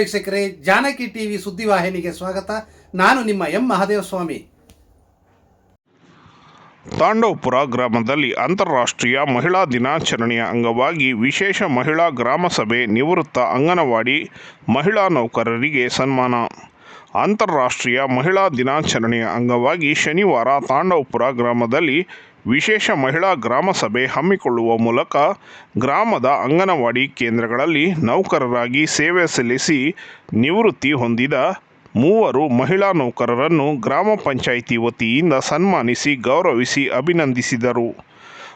ವೀಕ್ಷಕರೇ, ಜಾನಕಿ ಟಿವಿ ಸುದ್ದಿವಾಹಿನಿಗೆ ಸ್ವಾಗತ. ನಾನು ನಿಮ್ಮ ಎಂ ಮಹಾದೇವ ಸ್ವಾಮಿ ತಾಂಡವಪುರ ಗ್ರಾಮದಲ್ಲಿ ಅಂತಾರಾಷ್ಟ್ರೀಯ ಮಹಿಳಾ ದಿನಾಚರಣೆಯ ಅಂಗವಾಗಿ ವಿಶೇಷ ಮಹಿಳಾ ಗ್ರಾಮ ಸಭೆ ನಿವೃತ್ತ ಅಂಗನವಾಡಿ ಮಹಿಳಾ ನೌಕರರಿಗೆ ಸನ್ಮಾನ. ಅಂತಾರಾಷ್ಟ್ರೀಯ ಮಹಿಳಾ ದಿನಾಚರಣೆಯ ಅಂಗವಾಗಿ ಶನಿವಾರ ತಾಂಡವಪುರ ಗ್ರಾಮದಲ್ಲಿ ವಿಶೇಷ ಮಹಿಳಾ ಗ್ರಾಮ ಸಭೆ ಹಮ್ಮಿಕೊಳ್ಳುವ ಮೂಲಕ ಗ್ರಾಮದ ಅಂಗನವಾಡಿ ಕೇಂದ್ರಗಳಲ್ಲಿ ನೌಕರರಾಗಿ ಸೇವೆ ಸಲ್ಲಿಸಿ ನಿವೃತ್ತಿ ಹೊಂದಿದ ಮೂವರು ಮಹಿಳಾ ನೌಕರರನ್ನು ಗ್ರಾಮ ಪಂಚಾಯಿತಿ ವತಿಯಿಂದ ಸನ್ಮಾನಿಸಿ ಗೌರವಿಸಿ ಅಭಿನಂದಿಸಿದರು.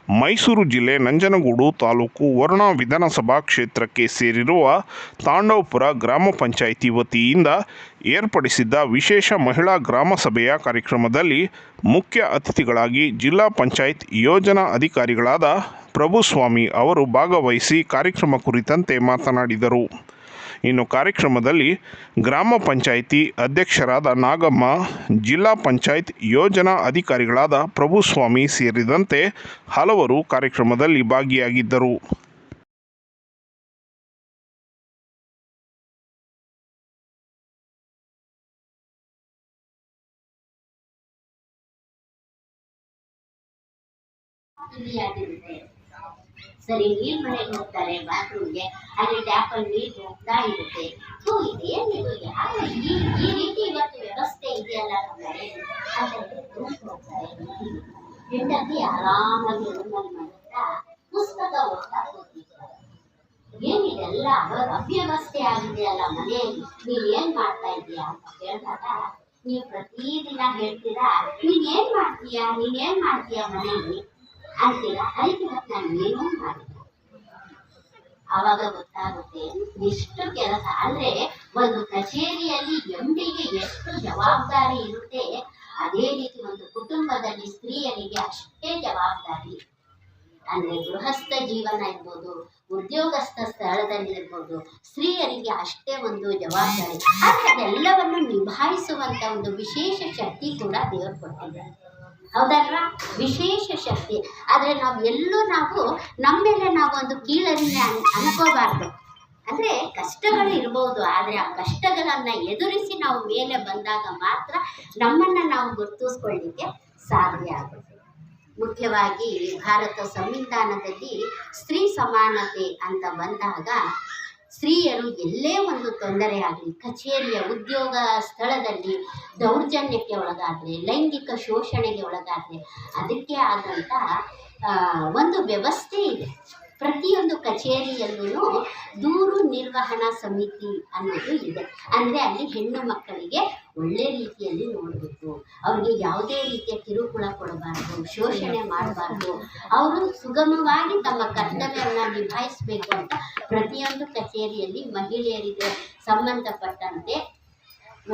ಮೈಸೂರು ಜಿಲ್ಲೆ ನಂಜನಗೂಡು ತಾಲೂಕು ವರುಣ ವಿಧಾನಸಭಾ ಕ್ಷೇತ್ರಕ್ಕೆ ಸೇರಿರುವ ತಾಂಡವಪುರ ಗ್ರಾಮ ಪಂಚಾಯಿತಿ ವತಿಯಿಂದ ಏರ್ಪಡಿಸಿದ್ದ ವಿಶೇಷ ಮಹಿಳಾ ಗ್ರಾಮ ಸಭೆಯ ಕಾರ್ಯಕ್ರಮದಲ್ಲಿ ಮುಖ್ಯ ಅತಿಥಿಗಳಾಗಿ ಜಿಲ್ಲಾ ಪಂಚಾಯತ್ ಯೋಜನಾ ಅಧಿಕಾರಿಗಳಾದ ಪ್ರಭುಸ್ವಾಮಿ ಅವರು ಭಾಗವಹಿಸಿ ಕಾರ್ಯಕ್ರಮ ಕುರಿತಂತೆ ಮಾತನಾಡಿದರು. ಇನ್ನು ಕಾರ್ಯಕ್ರಮದಲ್ಲಿ ಗ್ರಾಮ ಪಂಚಾಯಿತಿ ಅಧ್ಯಕ್ಷರಾದ ನಾಗಮ್ಮ, ಜಿಲ್ಲಾ ಪಂಚಾಯತ್ ಯೋಜನಾ ಅಧಿಕಾರಿಗಳಾದ ಪ್ರಭುಸ್ವಾಮಿ ಸೇರಿದಂತೆ ಹಲವರು ಕಾರ್ಯಕ್ರಮದಲ್ಲಿ ಭಾಗಿಯಾಗಿದ್ದರು. ಸರಿ, ನೀರ್ ಮನೆಗೆ ಹೋಗ್ತಾರೆ, ಬಾತ್ರೂಮ್ಗೆ. ಅಲ್ಲಿ ಟ್ಯಾಪ್ ಅಲ್ಲಿ ನೀರು ಹೋಗ್ತಾ ಇರುತ್ತೆ. ಸೊ ಇದೇನಿದು ಯಾವ ಈ ಈ ರೀತಿ ಇವತ್ತು ವ್ಯವಸ್ಥೆ ಇದೆಯಲ್ಲ ನಮ್ಮ ಹೆಂಡತಿ ಆರಾಮಾಗಿ ರೂಮಲ್ಲಿ ಮಾಡುತ್ತಾ ಪುಸ್ತಕ ಓದ್ತಾ ಕೂತಿರ್ತಾರೆ ಏನಿದೆಲ್ಲ ಅವ- ಅವ್ಯವಸ್ಥೆ ಆಗಿದೆಯಲ್ಲ ಮನೆಯಲ್ಲಿ ನೀವ್ ಏನ್ ಮಾಡ್ತಾ ಇದೀಯಾ ಅಂತ ಕೇಳಿದಾಗ, ನೀವು ಪ್ರತಿದಿನ ಹೇಳ್ತೀರಾ, ನೀನ್ ಏನ್ ಮಾಡ್ತೀಯಾ, ನೀನ್ ಏನ್ ಮಾಡ್ತೀಯಾ ಮನೆಯಲ್ಲಿ? ಅಂತೀರಾ ಅದಕ್ಕೆ ಮತ್ತೆ ಆವಾಗ ಗೊತ್ತಾಗುತ್ತೆ ಎಷ್ಟು ಕೆಲಸ ಅಂದ್ರೆ ಒಂದು ಕಚೇರಿಯಲ್ಲಿ ಎಂಡಿಗೆ ಎಷ್ಟು ಜವಾಬ್ದಾರಿ ಇರುತ್ತೆ, ಅದೇ ರೀತಿ ಒಂದು ಕುಟುಂಬದಲ್ಲಿ ಸ್ತ್ರೀಯರಿಗೆ ಅಷ್ಟೇ ಜವಾಬ್ದಾರಿ ಅಂದ್ರೆ ಗೃಹಸ್ಥ ಜೀವನ ಇರ್ಬೋದು, ಉದ್ಯೋಗಸ್ಥ ಸ್ಥಳದಲ್ಲಿ ಇರ್ಬೋದು, ಸ್ತ್ರೀಯರಿಗೆ ಅಷ್ಟೇ ಒಂದು ಜವಾಬ್ದಾರಿ. ಅದೆಲ್ಲವನ್ನು ನಿಭಾಯಿಸುವಂತ ಒಂದು ವಿಶೇಷ ಶಕ್ತಿ ಕೂಡ ದೇವರು ಕೊಟ್ಟಿದ್ದಾರೆ. ಹೌದಲ್ವಾ? ವಿಶೇಷ ಶಕ್ತಿ. ಆದರೆ ನಾವು ಎಲ್ಲೂ ನಾವು ನಮ್ಮ ಮೇಲೆ ನಾವು ಒಂದು ಕೀಳರಿಮೆ ಅನ್, ಅನ್ಕೋಬಾರ್ದು. ಅಂದ್ರೆ ಕಷ್ಟಗಳು ಇರ್ಬೋದು, ಆದರೆ ಆ ಕಷ್ಟಗಳನ್ನ ಎದುರಿಸಿ ನಾವು ಮೇಲೆ ಬಂದಾಗ ಮಾತ್ರ ನಮ್ಮನ್ನ ನಾವು ಗುರುತಿಸ್ಕೊಳ್ಳಿಕ್ಕೆ ಸಾಧ್ಯ ಆಗುತ್ತೆ. ಮುಖ್ಯವಾಗಿ ಭಾರತ ಸಂವಿಧಾನದಲ್ಲಿ ಸ್ತ್ರೀ ಸಮಾನತೆ ಅಂತ ಬಂದಾಗ ಸ್ತ್ರೀಯರು ಎಲ್ಲೇ ಒಂದು ತೊಂದರೆ ಆಗಲಿ, ಕಚೇರಿಯ ಉದ್ಯೋಗ ಸ್ಥಳದಲ್ಲಿ ದೌರ್ಜನ್ಯಕ್ಕೆ ಒಳಗಾದರೆ, ಲೈಂಗಿಕ ಶೋಷಣೆಗೆ ಒಳಗಾದರೆ, ಅದಕ್ಕೆ ಆದಂಥ ಒಂದು ವ್ಯವಸ್ಥೆ ಇದೆ. ಪ್ರತಿಯೊಂದು ಕಚೇರಿಯಲ್ಲೂ ದೂರು ನಿರ್ವಹಣಾ ಸಮಿತಿ ಅನ್ನೋದು ಇದೆ. ಅಂದರೆ ಅಲ್ಲಿ ಹೆಣ್ಣು ಮಕ್ಕಳಿಗೆ ಒಳ್ಳೆ ರೀತಿಯಲ್ಲಿ ನೋಡಬೇಕು. ಅವ್ರಿಗೆ ಯಾವುದೇ ರೀತಿಯ ಕಿರುಕುಳ ಕೊಡಬಾರ್ದು, ಶೋಷಣೆ ಮಾಡಬಾರ್ದು. ಅವರು ಸುಗಮವಾಗಿ ತಮ್ಮ ಕರ್ತವ್ಯವನ್ನು ನಿಭಾಯಿಸಬೇಕು ಅಂತ ಪ್ರತಿಯೊಂದು ಕಚೇರಿಯಲ್ಲಿ ಮಹಿಳೆಯರಿಗೆ ಸಂಬಂಧಪಟ್ಟಂತೆ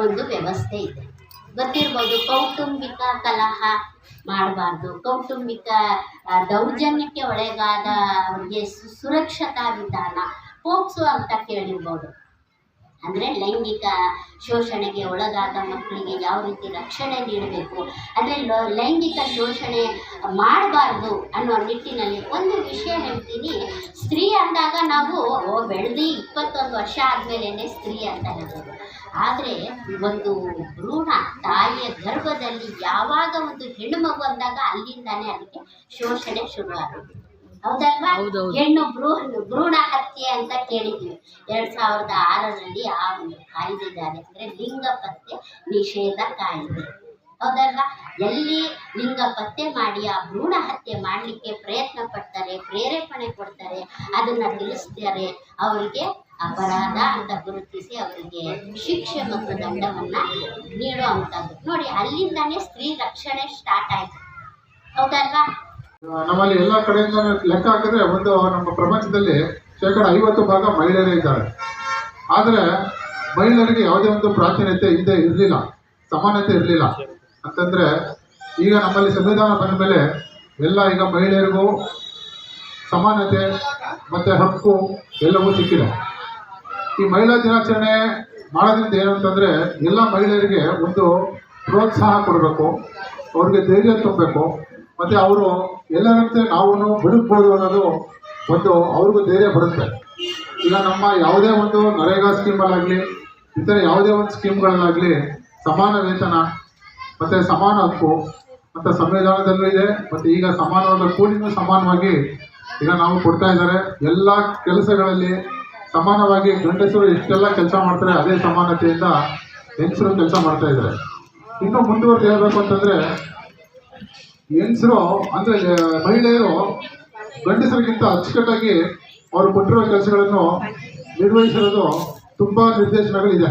ಒಂದು ವ್ಯವಸ್ಥೆ ಇದೆ. ಗೊತ್ತಿರ್ಬೋದು ಕೌಟುಂಬಿಕ ಕಲಹ ಮಾಡಬಾರ್ದು. ಕೌಟುಂಬಿಕ ದೌರ್ಜನ್ಯಕ್ಕೆ ಒಳಗಾದ ಅವರಿಗೆ ಸುರಕ್ಷತಾ ವಿಧಾನ, ಪೋಕ್ಸೋ ಅಂತ ಕೇಳಿರ್ಬೋದು. ಅಂದರೆ ಲೈಂಗಿಕ ಶೋಷಣೆಗೆ ಒಳಗಾದ ಮಕ್ಕಳಿಗೆ ಯಾವ ರೀತಿ ರಕ್ಷಣೆ ನೀಡಬೇಕು, ಅಂದರೆ ಲೈಂಗಿಕ ಶೋಷಣೆ ಮಾಡಬಾರ್ದು ಅನ್ನೋ ನಿಟ್ಟಿನಲ್ಲಿ ಒಂದು ವಿಷಯ ಹೇಳ್ತೀನಿ. ಸ್ತ್ರೀ ಅಂದಾಗ ನಾವು ಬೆಳೆದು ಇಪ್ಪತ್ತೊಂದು ವರ್ಷ ಆದಮೇಲೆ ಸ್ತ್ರೀ ಅಂತ ಹೇಳ್ಬೋದು. ಆದರೆ ಒಂದು ಭ್ರೂಣ ತಾಯಿಯ ಗರ್ಭದಲ್ಲಿ ಯಾವಾಗ ಒಂದು ಹೆಣ್ಣು ಮಗು ಅಂದಾಗ ಅಲ್ಲಿಂದಾನೆ ಅದಕ್ಕೆ ಶೋಷಣೆ ಶುರು ಆಗುತ್ತೆ ಹೌದಲ್ವಾ ಹೆಣ್ಣು ಭ್ರೂಣ ಭ್ರೂಣ ಹತ್ಯೆ ಅಂತ ಕೇಳಿದ್ವಿ. ಎರಡ್ ಸಾವಿರದ ಆರರಲ್ಲಿ ಆ ಒಂದು ಕಾಯ್ದೆ ಜಾರಿ ಅಂದ್ರೆ ಲಿಂಗ ಪತ್ತೆ ನಿಷೇಧ ಕಾಯ್ದೆ. ಹೌದಲ್ವಾ? ಎಲ್ಲಿ ಲಿಂಗ ಪತ್ತೆ ಮಾಡಿ ಆ ಭ್ರೂಣ ಹತ್ಯೆ ಮಾಡಲಿಕ್ಕೆ ಪ್ರಯತ್ನ ಪಡ್ತಾರೆ ಪ್ರೇರೇಪಣೆ ಕೊಡ್ತಾರೆ ಅದನ್ನ ತಿಳಿಸ್ತಾರೆ ಅವರಿಗೆ ಅಪರಾಧ ಅಂತ ಗುರುತಿಸಿ ಅವರಿಗೆ ಶಿಕ್ಷೆ ಮತ್ತು ದಂಡವನ್ನ ನೀಡುವಂಥದ್ದು ನೋಡಿ, ಅಲ್ಲಿಂದಾನೇ ಸ್ತ್ರೀ ರಕ್ಷಣೆ ಸ್ಟಾರ್ಟ್ ಆಯ್ತು. ಹೌದಲ್ವಾ? ನಮ್ಮಲ್ಲಿ ಎಲ್ಲ ಕಡೆಯಿಂದ ಲೆಕ್ಕ ಹಾಕಿದ್ರೆ ಒಂದು, ನಮ್ಮ ಪ್ರಪಂಚದಲ್ಲಿ ಶೇಕಡ ಐವತ್ತು ಭಾಗ ಮಹಿಳೆಯರೇ ಇದ್ದಾರೆ. ಆದರೆ ಮಹಿಳೆಯರಿಗೆ ಯಾವುದೇ ಒಂದು ಪ್ರಾಚೀನ್ಯತೆ ಹಿಂದೆ ಇರಲಿಲ್ಲ. ಸಮಾನತೆ ಇರಲಿಲ್ಲ. ಅಂತಂದರೆ ಈಗ ನಮ್ಮಲ್ಲಿ ಸಂವಿಧಾನ ಬಂದ ಮೇಲೆ ಎಲ್ಲ ಈಗ ಮಹಿಳೆಯರಿಗೂ ಸಮಾನತೆ ಮತ್ತು ಹಕ್ಕು ಎಲ್ಲವೂ ಸಿಕ್ಕಿದೆ. ಈ ಮಹಿಳಾ ದಿನಾಚರಣೆ ಮಾಡೋದ್ರಿಂದ ಏನು ಅಂತಂದರೆ ಎಲ್ಲ ಮಹಿಳೆಯರಿಗೆ ಒಂದು ಪ್ರೋತ್ಸಾಹ ಕೊಡಬೇಕು, ಅವ್ರಿಗೆ ಧೈರ್ಯ ತುಂಬಬೇಕು, ಮತ್ತು ಅವರು ಎಲ್ಲರಂತೆ ನಾವು ಬದುಕ್ಬೋದು ಅನ್ನೋದು ಒಂದು ಅವ್ರಿಗೂ ಧೈರ್ಯ ಬರುತ್ತೆ. ಈಗ ನಮ್ಮ ಯಾವುದೇ ಒಂದು ನರೇಗಾ ಸ್ಕೀಮಲ್ಲಾಗಲಿ, ಇತರ ಯಾವುದೇ ಒಂದು ಸ್ಕೀಮ್ಗಳಲ್ಲಾಗಲಿ ಸಮಾನ ವೇತನ, ಮತ್ತು ಸಮಾನ ಹಕ್ಕು, ಮತ್ತು ಸಂವಿಧಾನದಲ್ಲೂ ಇದೆ, ಮತ್ತು ಈಗ ಸಮಾನವಾದ ಕೂಲಿನೂ ಸಮಾನವಾಗಿ ಈಗ ನಾವು ಕೊಡ್ತಾ ಇದ್ದಾರೆ. ಎಲ್ಲ ಕೆಲಸಗಳಲ್ಲಿ ಸಮಾನವಾಗಿ ಗಂಡಸರು ಎಷ್ಟೆಲ್ಲ ಕೆಲಸ ಮಾಡ್ತಾರೆ, ಅದೇ ಸಮಾನತೆಯಿಂದ ಹೆಂಗಸರು ಕೆಲಸ ಮಾಡ್ತಾ ಇದ್ದಾರೆ. ಇನ್ನು ಮುಂದುವರೆದು ಹೇಳಬೇಕು ಅಂತಂದರೆ, ಹೆಂಗಸರು, ಅಂದರೆ ಮಹಿಳೆಯರು ಗಂಡಸರಿಗಿಂತ ಅಚ್ಚುಕಟ್ಟಾಗಿ ಅವರು ಕೊಟ್ಟಿರೋ ಕೆಲಸಗಳನ್ನು ನಿರ್ವಹಿಸಿರೋದು ತುಂಬ ನಿರ್ದೇಶನಗಳಿದೆ.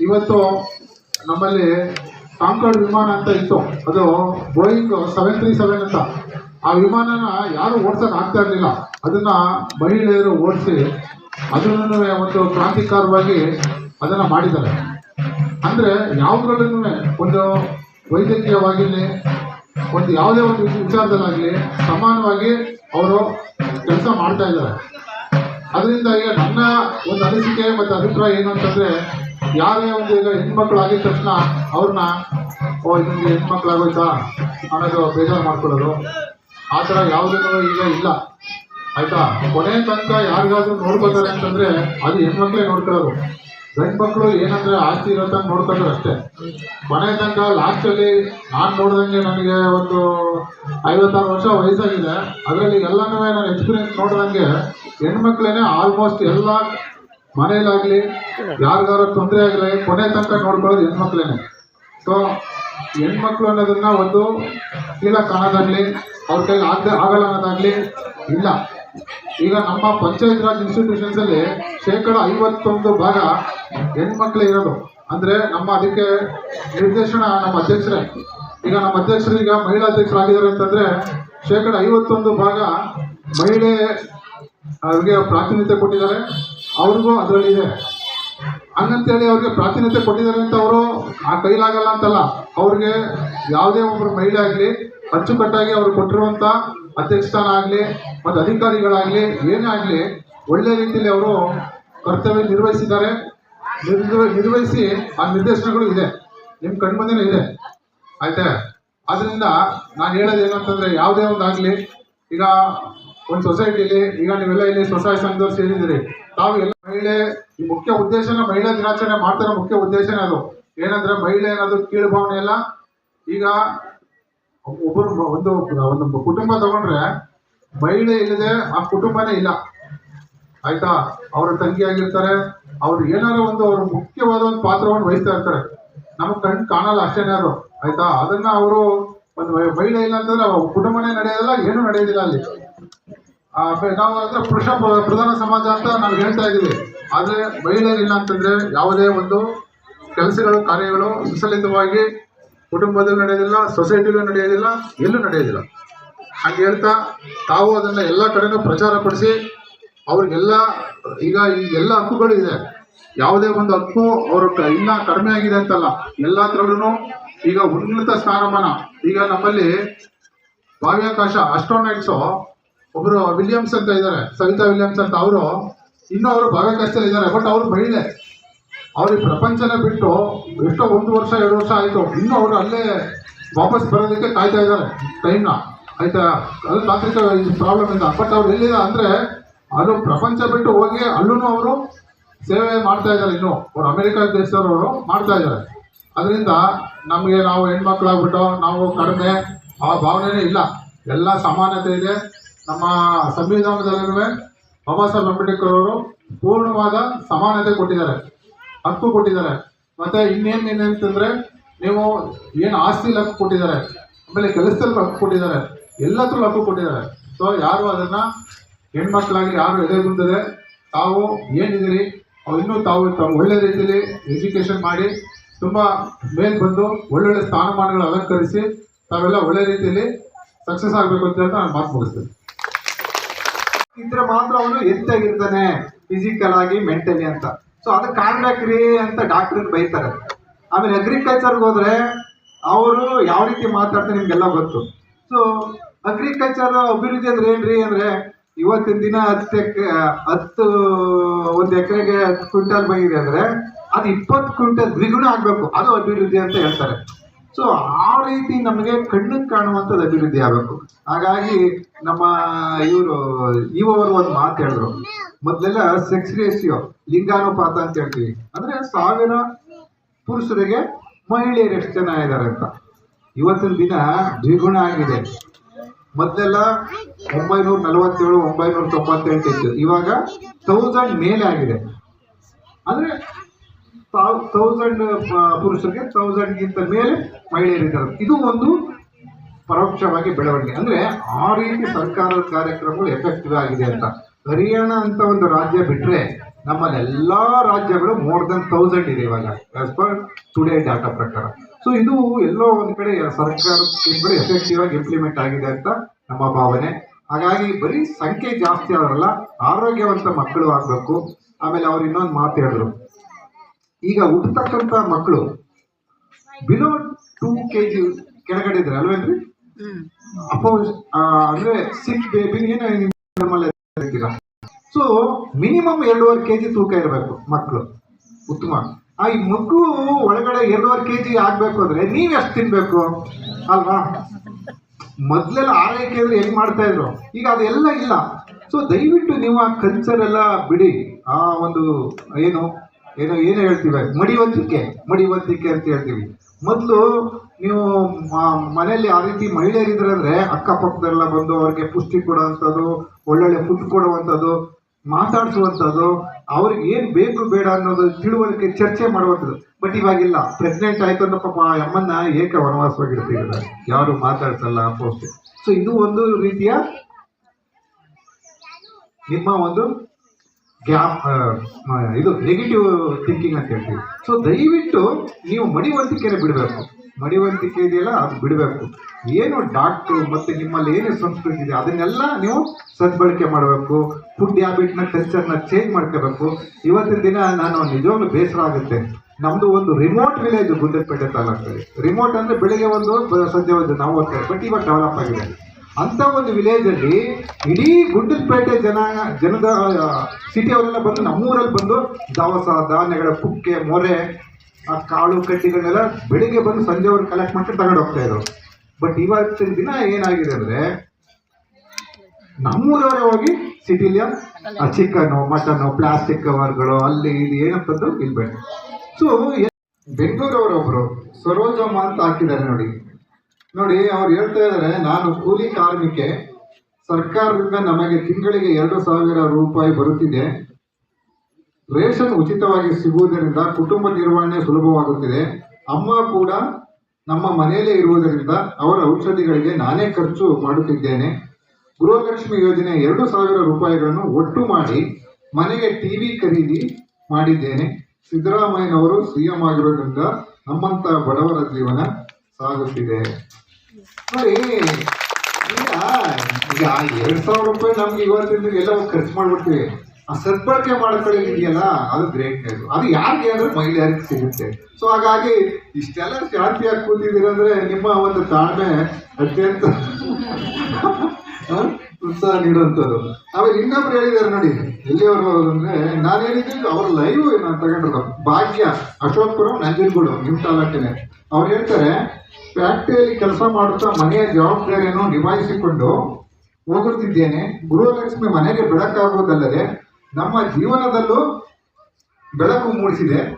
ಇವತ್ತು ನಮ್ಮಲ್ಲಿ ಕಾಂಕಾರ್ಡ್ ವಿಮಾನ ಅಂತ ಇತ್ತು. ಅದು ಬೋಯಿಂಗ್ ಸೆವೆನ್ ತ್ರೀ ಸೆವೆನ್ ಅಂತ. ಆ ವಿಮಾನನ ಯಾರು ಓಡಿಸೋಕೆ ಆಗ್ತಾ ಇರಲಿಲ್ಲ. ಅದನ್ನ ಮಹಿಳೆಯರು ಓಡಿಸಿ ಅದನ್ನು ಒಂದು ಕ್ರಾಂತಿಕಾರವಾಗಿ ಅದನ್ನು ಮಾಡಿದ್ದಾರೆ. ಅಂದರೆ ಯಾವುದ್ರಲ್ಲೂ ಒಂದು ವೈದ್ಯಕೀಯವಾಗಿರಲಿ, ಒಂದು ಯಾವುದೇ ಒಂದು ವಿಚ- ವಿಚಾರದಲ್ಲಾಗಲಿ ಸಮಾನವಾಗಿ ಅವರು ಕೆಲಸ ಮಾಡ್ತಾ ಇದ್ದಾರೆ. ಅದರಿಂದ ಈಗ ನನ್ನ ಒಂದು ಅನಿಸಿಕೆ ಮತ್ತು ಅಭಿಪ್ರಾಯ ಏನು ಅಂತಂದರೆ, ಯಾರೇ ಒಂದು ಈಗ ಹೆಣ್ಮಕ್ಳು ಆಗಿದ ತಕ್ಷಣ ಅವ್ರನ್ನ, ಓ, ನಿಮಗೆ ಹೆಣ್ಮಕ್ಳಾಗೋಯ್ತಾ? ಅನ್ನೋದು ಬೇಜಾರು ಮಾಡ್ಕೊಳ್ಳೋದು. ಆ ಥರ ಯಾವುದೂ ಈಗ ಇಲ್ಲ. ಆಯ್ತಾ? ಕೊನೆ ತನಕ ಯಾರಿಗಾದ್ರೂ ನೋಡ್ಕೋತಾರೆ ಅಂತಂದ್ರೆ ಅದು ಹೆಣ್ಮಕ್ಳೇ ನೋಡ್ಕೊಳ್ಳೋದು. ಗಂಡು ಮಕ್ಕಳು ಏನಂದ್ರೆ ಆಸ್ತಿ ಇರೋ ತನಕ ನೋಡ್ಕೊಂಡ್ರೆ ಅಷ್ಟೇ. ಕೊನೆ ತನಕ ಲಾಸ್ಟಲ್ಲಿ ನಾನು ನೋಡ್ದಂಗೆ ನನಗೆ ಒಂದು ಐವತ್ತಾರು ವರ್ಷ ವಯಸ್ಸಾಗಿದೆ. ಅದರಲ್ಲಿ ಎಲ್ಲನೂ ನಾನು ಎಕ್ಸ್ಪೀರಿಯನ್ಸ್ ನೋಡ್ದಂಗೆ ಹೆಣ್ಮಕ್ಳೇನೆ ಆಲ್ಮೋಸ್ಟ್ ಎಲ್ಲ ಮನೇಲಾಗಲಿ ಯಾರಿಗಾರ ತೊಂದರೆ ಆಗಲಿ ಕೊನೆ ತನಕ ನೋಡ್ಕೊಳ್ಳೋದು ಹೆಣ್ಮಕ್ಳೇನೆ ಸೊ ಹೆಣ್ಮಕ್ಳು ಅನ್ನೋದನ್ನ ಒಂದು ಕೀಳ ಕಾಣೋದಾಗ್ಲಿ ಅವ್ರ ಕೈಲಿ ಆಗ ಆಗಲ್ಲ ಅನ್ನೋದಾಗ್ಲಿ ಇಲ್ಲ. ಈಗ ನಮ್ಮ ಪಂಚಾಯತ್ ರಾಜ್ ಇನ್ಸ್ಟಿಟ್ಯೂಷನ್ಸ್ ಅಲ್ಲಿ ಶೇಕಡ ಐವತ್ತೊಂದು ಭಾಗ ಹೆಣ್ಮಕ್ಳು ಇರೋದು. ಅಂದ್ರೆ ನಮ್ಮ ಅದಕ್ಕೆ ನಿರ್ದೇಶನ ನಮ್ಮ ಅಧ್ಯಕ್ಷರೇ. ಈಗ ನಮ್ಮ ಅಧ್ಯಕ್ಷರು ಈಗ ಮಹಿಳಾ ಅಧ್ಯಕ್ಷರಾಗಿದ್ದಾರೆ ಅಂತಂದ್ರೆ ಶೇಕಡ ಐವತ್ತೊಂದು ಭಾಗ ಮಹಿಳೆ ಅವ್ರಿಗೆ ಪ್ರಾತಿನಿಧ್ಯ ಕೊಟ್ಟಿದ್ದಾರೆ. ಅವ್ರಿಗೂ ಅದರಲ್ಲಿ ಇದೆ. ಹಂಗಂತೇಳಿ ಅವ್ರಿಗೆ ಪ್ರಾತಿನಿಧ್ಯ ಕೊಟ್ಟಿದ್ದಾರೆ ಅಂತ ಅವರು ಆ ಕೈಲಾಗಲ್ಲ ಅಂತಲ್ಲ. ಅವ್ರಿಗೆ ಯಾವುದೇ ಒಬ್ಬರು ಮಹಿಳೆ ಆಗಲಿ ಅಚ್ಚುಕಟ್ಟಾಗಿ ಅವರು ಕೊಟ್ಟಿರುವಂಥ ಅಧ್ಯಕ್ಷ ಸ್ಥಾನ ಆಗಲಿ ಮತ್ತು ಅಧಿಕಾರಿಗಳಾಗಲಿ, ಏನೇ ಆಗಲಿ, ಒಳ್ಳೆ ರೀತಿಯಲ್ಲಿ ಅವರು ಕರ್ತವ್ಯ ನಿರ್ವಹಿಸಿದ್ದಾರೆ. ನಿರ್ವ- ನಿರ್ವಹಿಸಿ ಆ ನಿರ್ದೇಶನಗಳು ಇದೆ. ನಿಮ್ಮ ಕಣ್ಮುಂದೆನೇ ಇದೆ. ಆಯ್ತಾ? ಆದ್ರಿಂದ ನಾನು ಹೇಳೋದು ಏನಂತಂದ್ರೆ ಯಾವುದೇ ಒಂದು ಆಗಲಿ ಈಗ ಒಂದು ಸೊಸೈಟಿಲಿ, ಈಗ ನೀವೆಲ್ಲ ಇಲ್ಲಿ ಸ್ವಸಹಾಯ ಸಂಘದವ್ರು ಸೇರಿದ್ದೀರಿ. ತಾವು ಎಲ್ಲ ಮಹಿಳೆ, ಈ ಮುಖ್ಯ ಉದ್ದೇಶನ ಮಹಿಳಾ ದಿನಾಚರಣೆ ಮಾಡ್ತಾರೋ ಮುಖ್ಯ ಉದ್ದೇಶನೇ ಅದು. ಏನಂದ್ರೆ ಮಹಿಳೆ ಅನ್ನೋದು ಕೀಳು ಭಾವನೆ ಅಲ್ಲ. ಈಗ ಒಬ್ಬರು ಒಂದು ಒಂದು ಕುಟುಂಬ ತಗೊಂಡ್ರೆ ಮಹಿಳೆ ಇಲ್ಲದೆ ಆ ಕುಟುಂಬನೇ ಇಲ್ಲ. ಆಯ್ತಾ? ಅವರ ತಂಗಿ ಆಗಿರ್ತಾರೆ, ಅವ್ರು ಏನಾದ್ರು ಒಂದು ಅವ್ರ ಮುಖ್ಯವಾದ ಒಂದು ಪಾತ್ರವನ್ನು ವಹಿಸ್ತಾ ಇರ್ತಾರೆ. ನಮಗೆ ಕಣ್ ಕಾಣಲ್ಲ ಅಷ್ಟೇನಾದ್ರು ಆಯ್ತಾ? ಅದನ್ನ ಅವರು ಒಂದು ಮಹಿ- ಮಹಿಳೆ ಇಲ್ಲ ಅಂತಂದ್ರೆ ಕುಟುಂಬನೇ ನಡೆಯೋದಿಲ್ಲ, ಏನೂ ನಡೆಯೋದಿಲ್ಲ ಅಲ್ಲಿ. ನಾವು ಅಂದ್ರೆ ಪುರುಷ ಪ್ರಧಾನ ಸಮಾಜ ಅಂತ ನಾವು ಹೇಳ್ತಾ ಇದೀವಿ ಆದ್ರೆ ಇಲ್ಲ ಅಂತಂದ್ರೆ ಯಾವುದೇ ಒಂದು ಕೆಲಸಗಳು, ಕಾರ್ಯಗಳು ಸುಸಲಿತವಾಗಿ ಕುಟುಂಬದಲ್ಲೂ ನಡೆಯೋದಿಲ್ಲ ಸೊಸೈಟಿಲೂ ನಡೆಯೋದಿಲ್ಲ, ಎಲ್ಲೂ ನಡೆಯೋದಿಲ್ಲ. ಹಾಗೆ ಹೇಳ್ತಾ, ತಾವು ಅದನ್ನು ಎಲ್ಲ ಕಡೆನೂ ಪ್ರಚಾರ ಪಡಿಸಿ, ಅವ್ರಿಗೆಲ್ಲ ಈಗ ಈ ಎಲ್ಲ ಹಕ್ಕುಗಳು ಇದೆ. ಯಾವುದೇ ಒಂದು ಹಕ್ಕು ಅವ್ರ ಇನ್ನ ಕಡಿಮೆ ಆಗಿದೆ ಅಂತಲ್ಲ ಎಲ್ಲ ಥರಲ್ಲೂ ಈಗ ಉನ್ನತ ಸ್ಥಾನಮಾನ. ಈಗ ನಮ್ಮಲ್ಲಿ ಬಾಹ್ಯಾಕಾಶ ಆಸ್ಟ್ರೋನಾಟ್ಸು ಒಬ್ಬರು ವಿಲಿಯಮ್ಸ್ ಅಂತ ಇದ್ದಾರೆ, ಸವಿತಾ ವಿಲಿಯಮ್ಸ್ ಅಂತ ಅವರು, ಇನ್ನೂ ಅವರು ಬಾಹ್ಯಾಕಾಶದಲ್ಲಿ ಇದ್ದಾರೆ ಬಟ್ ಅವರು ಮಹಿಳೆ. ಅವ್ರಿಗೆ ಪ್ರಪಂಚನ ಬಿಟ್ಟು ಎಷ್ಟೋ ಒಂದು ವರ್ಷ, ಎರಡು ವರ್ಷ ಆಯಿತು. ಇನ್ನೂ ಅವರು ಅಲ್ಲೇ ವಾಪಸ್ ಬರೋದಕ್ಕೆ ಕಾಯ್ತಾ ಇದ್ದಾರೆ. ಟೈಮ್ನ ಆಯ್ತಾ? ಅದು ತಾಂತ್ರಿಕ ಪ್ರಾಬ್ಲಮ್ ಇಂದ. ಬಟ್ ಅವ್ರು ಎಲ್ಲಿಲ್ಲ ಅಂದರೆ, ಅದು ಪ್ರಪಂಚ ಬಿಟ್ಟು ಹೋಗಿ ಅಲ್ಲೂ ಅವರು ಸೇವೆ ಮಾಡ್ತಾ ಇದ್ದಾರೆ ಇನ್ನು. ಅವ್ರು ಅಮೆರಿಕ ದೇಶದವರು ಮಾಡ್ತಾ ಇದ್ದಾರೆ. ಅದರಿಂದ ನಮಗೆ ನಾವು ಹೆಣ್ಮಕ್ಳಾಗ್ಬಿಟ್ಟು ನಾವು ಕಡಿಮೆ ಆ ಭಾವನೆನೇ ಇಲ್ಲ. ಎಲ್ಲ ಸಮಾನತೆ ಇದೆ. ನಮ್ಮ ಸಂವಿಧಾನದಲ್ಲೂ ಬಾಬಾ ಸಾಹೇಬ್ ಅಂಬೇಡ್ಕರ್ ಅವರು ಪೂರ್ಣವಾದ ಸಮಾನತೆ ಕೊಟ್ಟಿದ್ದಾರೆ. ಹಕ್ಕು ಕೊಟ್ಟಿದ್ದಾರೆ. ಮತ್ತೆ ಇನ್ನೇನು ಏನಂತಂದ್ರೆ, ನೀವು ಏನು ಆಸ್ತಿ ಹಕ್ಕು ಕೊಟ್ಟಿದ್ದಾರೆ, ಆಮೇಲೆ ಕೆಲಸದಲ್ಲಿ ಹಕ್ಕು ಕೊಟ್ಟಿದ್ದಾರೆ ಎಲ್ಲತ್ರಲ್ಲೂ ಹಕ್ಕು ಕೊಟ್ಟಿದ್ದಾರೆ. ಸೊ ಯಾರು ಅದನ್ನ ಹೆಣ್ಮಕ್ಳಾಗಿ ಯಾರು ಎದೆಗುಂದದೆ ತಾವು ಏನಿದ್ದೀರಿ ಇನ್ನೂ ತಾವು ತಾವು ಒಳ್ಳೆ ರೀತಿಯಲ್ಲಿ ಎಜುಕೇಶನ್ ಮಾಡಿ, ತುಂಬ ಮೇಲ್ ಬಂದು ಒಳ್ಳೊಳ್ಳೆ ಸ್ಥಾನಮಾನಗಳು ಅಲಂಕರಿಸಿ, ತಾವೆಲ್ಲ ಒಳ್ಳೆ ರೀತಿಯಲ್ಲಿ ಸಕ್ಸಸ್ ಆಗಬೇಕು ಅಂತ ಹೇಳ್ತಾ ನಾನು ಮಾತು ಮುಗಿಸ್ತೇನೆ. ಇದ್ರೆ ಮಾತ್ರ ಅವನು ಎತ್ತಾಗಿರ್ತಾನೆ ಫಿಸಿಕಲ್ ಆಗಿ ಮೆಂಟಲಿ ಅಂತ. ಸೊ ಅದಕ್ಕೆ ಕಾರಣಕ್ರಿ ಅಂತ ಡಾಕ್ಟರ್ ಬೈತಾರೆ. ಆಮೇಲೆ ಅಗ್ರಿಕಲ್ಚರ್ಗೆ ಹೋದ್ರೆ ಅವರು ಯಾವ ರೀತಿ ಮಾತಾಡ್ತಾರೆ ನಿಮ್ಗೆಲ್ಲ ಗೊತ್ತು. ಸೊ ಅಗ್ರಿಕಲ್ಚರ್ ಅಭಿವೃದ್ಧಿ ಅಂದ್ರೆ ಏನ್ರಿ ಅಂದ್ರೆ ಇವತ್ತಿನ ದಿನ ಹತ್ತು ಎಕ್ ಹತ್ತು ಒಂದು ಎಕರೆಗೆ ಹತ್ತು ಕ್ವಿಂಟಲ್ ಬಂದಿದೆ ಅಂದ್ರೆ ಅದು ಇಪ್ಪತ್ತು ಕ್ವಿಂಟಲ್ ದ್ವಿಗುಣ ಆಗ್ಬೇಕು. ಅದು ಅಭಿವೃದ್ಧಿ ಅಂತ ಹೇಳ್ತಾರೆ. ಸೊ ಆ ರೀತಿ ನಮಗೆ ಕಣ್ಣಿಗೆ ಕಾಣುವಂಥದ್ದು ಅಭಿವೃದ್ಧಿ ಆಗಬೇಕು. ಹಾಗಾಗಿ ನಮ್ಮ ಇವರು ಇವರು ಒಂದು ಮಾತು ಹೇಳಿದ್ರು. ಮೊದಲೆಲ್ಲ ಸೆಕ್ಸ್ ರೇಷಿಯೋ ಲಿಂಗಾನುಪಾತ ಅಂತ ಹೇಳ್ತೀವಿ. ಅಂದ್ರೆ ಸಾವಿರ ಪುರುಷರಿಗೆ ಮಹಿಳೆಯರು ಎಷ್ಟು ಜನ ಇದ್ದಾರೆ ಅಂತ. ಇವತ್ತಿನ ದಿನ ದ್ವಿಗುಣ ಆಗಿದೆ. ಮೊದಲೆಲ್ಲ ಒಂಬೈನೂರ ನಲವತ್ತೇಳು, ಒಂಬೈನೂರ ತೊಂಬತ್ತೆಂಟು ಇತ್ತು. ಇವಾಗ ಥೌಸಂಡ್ ಮೇಲೆ ಆಗಿದೆ. ಅಂದ್ರೆ ಥೌಸಂಡ್ ಪುರುಷರಿಗೆ ತೌಸಂಡ್ಗಿಂತ ಮೇಲೆ ಮಹಿಳೆಯರಿದ್ದಾರೆ ಇದು ಒಂದು ಪರೋಕ್ಷವಾಗಿ ಬೆಳವಣಿಗೆ. ಅಂದ್ರೆ ಆ ರೀತಿ ಸರ್ಕಾರದ ಕಾರ್ಯಕ್ರಮಗಳು ಎಫೆಕ್ಟಿವ್ ಆಗಿದೆ ಅಂತ. ಹರಿಯಾಣ ಅಂತ ಒಂದು ರಾಜ್ಯ ಬಿಟ್ರೆ ನಮ್ಮಲ್ಲಿ ಎಲ್ಲಾ ರಾಜ್ಯಗಳು ಮೋರ್ ದನ್ ತೌಸಂಡ್ ಇದೆ ಇವಾಗ ಆಸ್ ಪರ್ ಟುಡೇ ಡಾಟಾ ಪ್ರಕಾರ. ಸೊ ಇದು ಎಲ್ಲೋ ಒಂದು ಕಡೆ ಸರ್ಕಾರದ ಸ್ಕೀಮ್ಗಳು ಎಫೆಕ್ಟಿವ್ ಆಗಿ ಇಂಪ್ಲಿಮೆಂಟ್ ಆಗಿದೆ ಅಂತ ನಮ್ಮ ಭಾವನೆ. ಹಾಗಾಗಿ ಬರೀ ಸಂಖ್ಯೆ ಜಾಸ್ತಿ ಆದ್ರಲ್ಲ ಆರೋಗ್ಯವಂತ ಮಕ್ಕಳು ಆಗಬೇಕು. ಆಮೇಲೆ ಅವ್ರು ಇನ್ನೊಂದು ಮಾತು ಹೇಳಿದ್ರು. ಈಗ ಹುಟ್ಟತಕ್ಕಂತ ಮಕ್ಕಳು ಬಿಲೋ ಟೂ ಕೆ ಜಿ ಕೆಳಗಡೆ ಇದ್ರೆ ಅಲ್ವೇನ್ರಿ? ಅಪೋಸ್ ಅಂದ್ರೆ ಸಿಕ್ ಬೇಬಿ ಏನೋ ನಮ್ಮಲ್ಲಿ ಸೊ ಮಿನಿಮಮ್ ಎರಡೂವರೆ ಕೆ ಜಿ ತೂಕ ಇರಬೇಕು ಮಕ್ಕಳು ಉತ್ತಮ. ಆ ಈ ಮಗು ಒಳಗಡೆ ಎರಡೂವರೆ ಕೆ ಜಿ ಆಗಬೇಕು ಅಂದ್ರೆ ನೀವು ಎಷ್ಟು ತಿನ್ನಬೇಕು ಅಲ್ವಾ? ಮೊದಲೆಲ್ಲ ಆರೈಕೆ ಅಂದ್ರೆ ಹೆಂಗೆ ಮಾಡ್ತಾ ಇದ್ರು? ಈಗ ಅದೆಲ್ಲ ಇಲ್ಲ. ಸೊ ದಯವಿಟ್ಟು ನೀವು ಆ ಕಲ್ಚರ್ ಎಲ್ಲ ಬಿಡಿ. ಆ ಒಂದು ಏನು, ಏನೋ, ಏನು ಹೇಳ್ತೀವಿ? ಮಡಿವಂತಿಕೆ ಮಡಿವಂತಿಕೆ ಅಂತ ಹೇಳ್ತೀವಿ. ಮೊದಲು ನೀವು ಮನೆಯಲ್ಲಿ ಆ ರೀತಿ ಮಹಿಳೆಯರಿದ್ರೆ ಅಂದರೆ ಅಕ್ಕಪಕ್ಕದೆಲ್ಲ ಬಂದು ಅವ್ರಿಗೆ ಪುಷ್ಟಿ ಕೊಡೋವಂಥದ್ದು, ಒಳ್ಳೊಳ್ಳೆ ಫುಡ್ ಕೊಡುವಂಥದ್ದು ಮಾತಾಡಿಸುವಂಥದ್ದು, ಅವ್ರಿಗೆ ಏನು ಬೇಕು ಬೇಡ ಅನ್ನೋದು ತಿಳುವಳಿಕೆ ಚರ್ಚೆ ಮಾಡುವಂಥದ್ದು. ಬಟ್ ಇವಾಗಿಲ್ಲ. ಪ್ರೆಗ್ನೆಂಟ್ ಆಯ್ತು ಅಂದ್ರೆ ಪಾಪ ಅಮ್ಮನ್ನ ಏಕ ವನವಾಸವಾಗಿರ್ತಿದ್ದಾರೆ ಯಾರು ಮಾತಾಡ್ಸಲ್ಲ ಪೋಸ್ಟ್ ಸೊ ಇದು ಒಂದು ರೀತಿಯ ನಿಮ್ಮ ಒಂದು ಗ್ಯಾಪ್ ಇದು ನೆಗೆಟಿವ್ ಥಿಂಕಿಂಗ್ ಅಂತ ಹೇಳ್ತೀವಿ. ಸೊ ದಯವಿಟ್ಟು ನೀವು ಮಡಿವಂತಿಕೆನ ಬಿಡಬೇಕು. ಮಡಿವಂತಿಕೆ ಇದೆಯಲ್ಲ, ಅದು ಬಿಡಬೇಕು. ಏನು ಡಾಕ್ಟ್ರು ಮತ್ತು ನಿಮ್ಮಲ್ಲಿ ಏನು ಸಂಸ್ಕೃತಿ ಇದೆ, ಅದನ್ನೆಲ್ಲ ನೀವು ಸದ್ಬಳಕೆ ಮಾಡಬೇಕು ಫುಡ್ ಹ್ಯಾಬಿಟ್ನ ಕಲ್ಚರ್ನ ಚೇಂಜ್ ಮಾಡ್ಕೋಬೇಕು. ಇವತ್ತಿನ ದಿನ ನಾನು ನಿಜವಾಗ್ಲೂ ಬೇಸರ ಆಗುತ್ತೆ. ನಮ್ದು ಒಂದು ರಿಮೋಟ್ ವಿಲೇಜ್ ಗುಂಡಲ್ಪೇಟೆ ತಾಲೂಕಲ್ಲಿ. ರಿಮೋಟ್ ಅಂದ್ರೆ ಬೆಳಿಗ್ಗೆ ಒಂದು ಸದ್ಯ ಒಂದು, ನಾವು ಓದ್ತಾರೆ ಬಟ್ ಇವಾಗ ಡೆವಲಪ್ ಆಗಿದೆ. ಅಂತ ಒಂದು ವಿಲೇಜ್ ಅಲ್ಲಿ ಇಡೀ ಗುಂಡಲ್ಪೇಟೆ ಜನ, ಜನದ ಸಿಟಿ ಅವರೆಲ್ಲ ಬಂದು ನಮ್ಮೂರಲ್ಲಿ ಬಂದು ದವಸ, ಧಾನ್ಯಗಳ, ಕುಕ್ಕೆ, ಮೊರೆ ಆ ಕಾಳು ಕಡ್ಡಿಗಳನ್ನೆಲ್ಲ ಬೆಳಿಗ್ಗೆ ಬಂದು ಸಂಜೆವರೆಗೆ ಕಲೆಕ್ಟ್ ಮಾಡ್ಕೊಂಡು ತಗೊಂಡು ಹೋಗ್ತಾ ಇದ್ರು. ಬಟ್ ಇವತ್ತಿನ ದಿನ ಏನಾಗಿದೆ ಅಂದ್ರೆ, ನಮ್ಮೂರವರೇ ಹೋಗಿ ಸಿಟಿಲಿಯ ಚಿಕನ್ನು, ಮಟನ್ನು ಪ್ಲಾಸ್ಟಿಕ್ ಕವರ್ಗಳು ಅಲ್ಲಿ ಇಲ್ಲಿ ಏನಂತದ್ದು ಇಲ್ಬೇಡ. ಸೊ ಬೆಂಗಳೂರವರೊಬ್ರು ಸರೋಜಮ್ಮ ಅಂತ ಹಾಕಿದ್ದಾರೆ ನೋಡಿ. ನೋಡಿ, ಅವ್ರು ಹೇಳ್ತಾ ಇದ್ದಾರೆ, ನಾನು ಕೂಲಿ ಕಾರ್ಮಿಕೆ, ಸರ್ಕಾರದಿಂದ ನಮಗೆ ತಿಂಗಳಿಗೆ ಎರಡು ಸಾವಿರ ರೂಪಾಯಿ ಬರುತ್ತಿದೆ. ರೇಷನ್ ಉಚಿತವಾಗಿ ಸಿಗುವುದರಿಂದ ಕುಟುಂಬ ನಿರ್ವಹಣೆ ಸುಲಭವಾಗುತ್ತಿದೆ. ಅಮ್ಮ ಕೂಡ ನಮ್ಮ ಮನೆಯಲ್ಲೇ ಇರುವುದರಿಂದ ಅವರ ಔಷಧಿಗಳಿಗೆ ನಾನೇ ಖರ್ಚು ಮಾಡುತ್ತಿದ್ದೇನೆ. ಗೃಹಲಕ್ಷ್ಮಿ ಯೋಜನೆ ಎರಡು ಸಾವಿರ ರೂಪಾಯಿಗಳನ್ನು ಒಟ್ಟು ಮಾಡಿ ಮನೆಗೆ ಟಿವಿ ಖರೀದಿ ಮಾಡಿದ್ದೇನೆ. ಸಿದ್ದರಾಮಯ್ಯನವರು ಸಿಎಂ ಆಗಿರೋದ್ರಿಂದ ನಮ್ಮಂತ ಬಡವರ ಜೀವನ ಸಾಗುತ್ತಿದೆ. ನೋಡಿ, ಈಗ ಎರಡ್ ಸಾವಿರ ರೂಪಾಯಿ ನಮ್ಗೆ ಇವತ್ತಿಂದ ಎಲ್ಲ ಖರ್ಚು ಮಾಡ್ಬಿಡ್ತೀವಿ. ಆ ಸದ್ಬಳಕೆ ಮಾಡ್ಕೊಳ್ಳೋದಿದೆಯಲ್ಲ, ಅದು ಗ್ರೇಟ್ ಅದು. ಯಾರಿಗೆ ಅಂದ್ರೆ ಮಹಿಳೆಯರಿಗೆ ಸಿಗುತ್ತೆ. ಸೊ ಹಾಗಾಗಿ ಇಷ್ಟೆಲ್ಲ ಶಾಂತಿಯಾಗಿ ಕೂತಿದ್ದೀರಂದ್ರೆ ನಿಮ್ಮ ಒಂದು ತಾಳ್ಮೆ ಅತ್ಯಂತ ಉತ್ಸಾಹ ನೀಡುವಂಥದ್ದು. ಆಮೇಲೆ ಇನ್ನೊಬ್ರು ಹೇಳಿದ್ದಾರೆ ನೋಡಿ, ಎಲ್ಲಿಯವರು ಅಂದ್ರೆ, ನಾನು ಹೇಳಿದ್ದೀನಿ ಅವ್ರ ಲೈವ್ ನಾನು ತಗೊಂಡಿರೋ ಭಾಗ್ಯ, ಅಶೋಕ್ಪುರಂ, ನಂಜನಗೂಡು ನಿಮ್ಮ ತಾಲೂಕಿನೇ. ಅವ್ರು ಹೇಳ್ತಾರೆ ಫ್ಯಾಕ್ಟ್ರಿಯಲ್ಲಿ ಕೆಲಸ ಮಾಡುತ್ತಾ ಮನೆಯ ಜವಾಬ್ದಾರಿಯನ್ನು ನಿಭಾಯಿಸಿಕೊಂಡು ಹೋಗುತ್ತಿದ್ದೇನೆ. ಗೃಹಲಕ್ಷ್ಮಿ ಮನೆಗೆ ಬೆಳಕಾಗುವುದಲ್ಲದೆ ನಮ್ಮ ಜೀವನದಲ್ಲೂ ಬೆಳಕು ಮೂಡಿಸಿದೆ.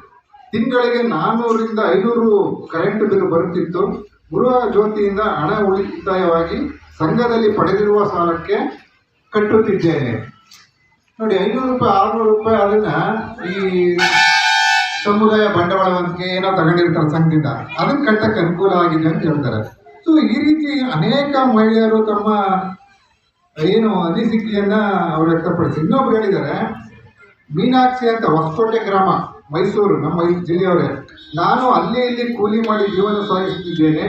ತಿಂಗಳಿಗೆ ನಾನ್ನೂರಿಂದ ಐನೂರು ಕರೆಂಟ್ ಬಿಲ್ ಬರುತ್ತಿತ್ತು. ಗೃಹ ಜ್ಯೋತಿಯಿಂದ ಹಣ ಉಳಿತಾಯವಾಗಿ ಸಂಘದಲ್ಲಿ ಪಡೆದಿರುವ ಸಾಲಕ್ಕೆ ಕಟ್ಟುತ್ತಿದ್ದೇನೆ. ನೋಡಿ, ಐನೂರು ರೂಪಾಯಿ, ಆರುನೂರು ರೂಪಾಯಿ ಅದನ್ನ ಈ ಸಮುದಾಯ ಬಂಡವಾಳವಂತಿಕೆ ಏನೋ ತಗೊಂಡಿರ್ತಾರೆ ಸಂಘದಿಂದ. ಅದನ್ನ ಕಟ್ಟಕ್ಕೆ ಅನುಕೂಲ ಆಗಿದೆ ಅಂತ ಹೇಳ್ತಾರೆ. ಸೊ ಈ ರೀತಿ ಅನೇಕ ಮಹಿಳೆಯರು ತಮ್ಮ ಏನು ಅನಿಸಿಕೆಯನ್ನ ಅವರು ವ್ಯಕ್ತಪಡಿಸಿ ಇನ್ನೊಬ್ರು ಹೇಳಿದ್ದಾರೆ, ಮೀನಾಕ್ಷಿ ಅಂತ ಹೊಸಕೋಟೆ ಗ್ರಾಮ, ಮೈಸೂರು, ನಮ್ಮ ಜಿಲ್ಲೆಯವರೇ. ನಾನು ಅಲ್ಲಿ ಇಲ್ಲಿ ಕೂಲಿ ಮಾಡಿ ಜೀವನ ಸಾಗಿಸುತ್ತಿದ್ದೇನೆ.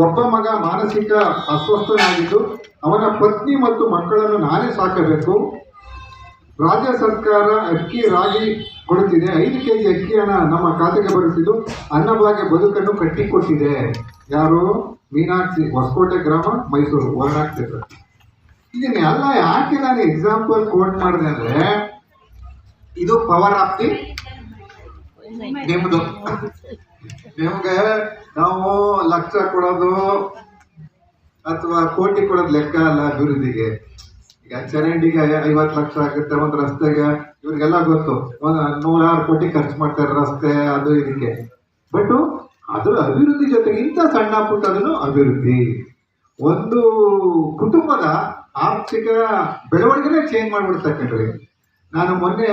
ಒಬ್ಬ ಮಗ ಮಾನಸಿಕ ಅಸ್ವಸ್ಥನಾಗಿದ್ದು, ಅವನ ಪತ್ನಿ ಮತ್ತು ಮಕ್ಕಳನ್ನು ನಾನೇ ಸಾಕಬೇಕು. ರಾಜ್ಯ ಸರ್ಕಾರ ಅಕ್ಕಿ ರಾಗಿ ಕೊಡುತ್ತಿದೆ. ಐದು ಕೆ ಜಿ ಅಕ್ಕಿ ಹಣ ನಮ್ಮ ಖಾತೆಗೆ ಬರುತ್ತಿದ್ದು ಅನ್ನಭಾಗ್ಯ ಬದುಕನ್ನು ಕಟ್ಟಿಕೊಟ್ಟಿದೆ. ಯಾರು? ಮೀನಾಕ್ಷಿ, ಹೊಸಕೋಟೆ ಗ್ರಾಮ, ಮೈಸೂರು ಹೊರಡಾಗ್ತಿದ್ರು ಇದನ್ನ ಎಲ್ಲ ಯಾಕೆ ನಾನು ಎಕ್ಸಾಂಪಲ್ ಕೋಟ್ ಮಾಡಿದೆ ಅಂದ್ರೆ ಇದು ಪವರ್ ಆಫ್ ದಿ ನಿಮ್ದು. ನಿಮ್ಗೆ ನಾವು ಲಕ್ಷ ಕೊಡೋದು ಅಥವಾ ಕೋಟಿ ಕೊಡೋದು ಲೆಕ್ಕ ಅಲ್ಲ ಅಭಿವೃದ್ಧಿಗೆ. ಈಗ ಚರಂಡಿಗೆ ಐವತ್ತು ಲಕ್ಷ ಆಗುತ್ತೆ ಒಂದು ರಸ್ತೆಗೆ, ಇವ್ರಿಗೆಲ್ಲ ಗೊತ್ತು. ಒಂದು ನೂರಾರು ಕೋಟಿ ಖರ್ಚು ಮಾಡ್ತಾರೆ ರಸ್ತೆ, ಅದು ಇದಕ್ಕೆ. ಬಟ್ ಅದರ ಅಭಿವೃದ್ಧಿ ಜೊತೆಗೆ ಇಂಥ ಸಣ್ಣ ಪುಟ್ಟದನ್ನು ಅಭಿವೃದ್ಧಿ. ಒಂದು ಕುಟುಂಬದ ಆರ್ಥಿಕ ಬೆಳವಣಿಗೆನೇ ಚೇಂಜ್ ಮಾಡ್ಬಿಡ್ತಕ್ಕಂಥದ್ದು. ನಾನು ಮೊನ್ನೆ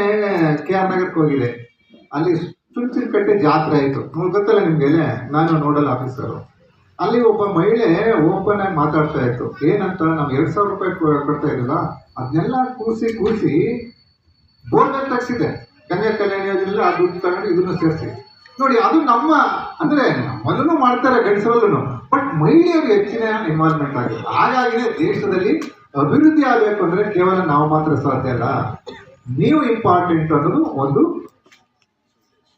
ಕೆ ಆರ್ ನಗರಕ್ಕೆ ಹೋಗಿದೆ ಅಲ್ಲಿ ಕಟ್ಟೆ ಜಾತ್ರೆ ಆಯಿತು. ಗೊತ್ತಲ್ಲ ನಿಮಗೆಲ್ಲೇ ನಾನು ನೋಡಲ್ ಆಫೀಸರು ಅಲ್ಲಿ ಒಬ್ಬ ಮಹಿಳೆ ಓಪನ್ ಆಗಿ ಮಾತಾಡ್ತಾ ಇತ್ತು. ಏನಂತ? ನಾವು ಎರಡು ಸಾವಿರ ರೂಪಾಯಿ ಕೊಡ್ತಾ ಇರಲಿಲ್ಲ ಅದನ್ನೆಲ್ಲ ಕೂರಿಸಿ ಕೂರಿಸಿ ಬೋರ್ವೆಲ್ ತಗ್ಸಿದೆ ಗಂಗಾ ಕಲ್ಯಾಣ ಯೋಜನೆ ಆ ದುಡ್ಡು ತಗೊಂಡು ಇದನ್ನು ಸೇರಿಸಿ. ನೋಡಿ, ಅದು ನಮ್ಮ, ಅಂದ್ರೆ ನಮ್ಮಲ್ಲೂ ಮಾಡ್ತಾರೆ ಗಂಡಸರಲ್ಲೂ ಬಟ್ ಮಹಿಳೆಯರು ಹೆಚ್ಚಿನ ಇನ್ವಾಲ್ವ್ಮೆಂಟ್ ಆಗಿದೆ ಹಾಗಾಗಿನೇ ದೇಶದಲ್ಲಿ ಅಭಿವೃದ್ಧಿ ಆಗಬೇಕು ಅಂದ್ರೆ ಕೇವಲ ನಾವು ಮಾತ್ರ ಸಾಧ್ಯ ಅಲ್ಲ. ನೀವು ಇಂಪಾರ್ಟೆಂಟ್ ಅನ್ನೋದು ಒಂದು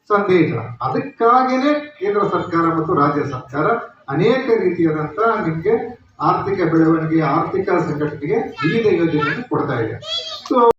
ಸಂದೇಶ. ಅದಕ್ಕಾಗಿಯೇ ಕೇಂದ್ರ ಸರ್ಕಾರ ಮತ್ತು ರಾಜ್ಯ ಸರ್ಕಾರ ಅನೇಕ ರೀತಿಯಾದಂಥ ನಿಮಗೆ ಆರ್ಥಿಕ ಬೆಳವಣಿಗೆ, ಆರ್ಥಿಕ ಸಂಘಟನೆಗೆ ವಿವಿಧ ಯೋಜನೆಯನ್ನು ಕೊಡ್ತಾ ಇದೆ. ಸೊ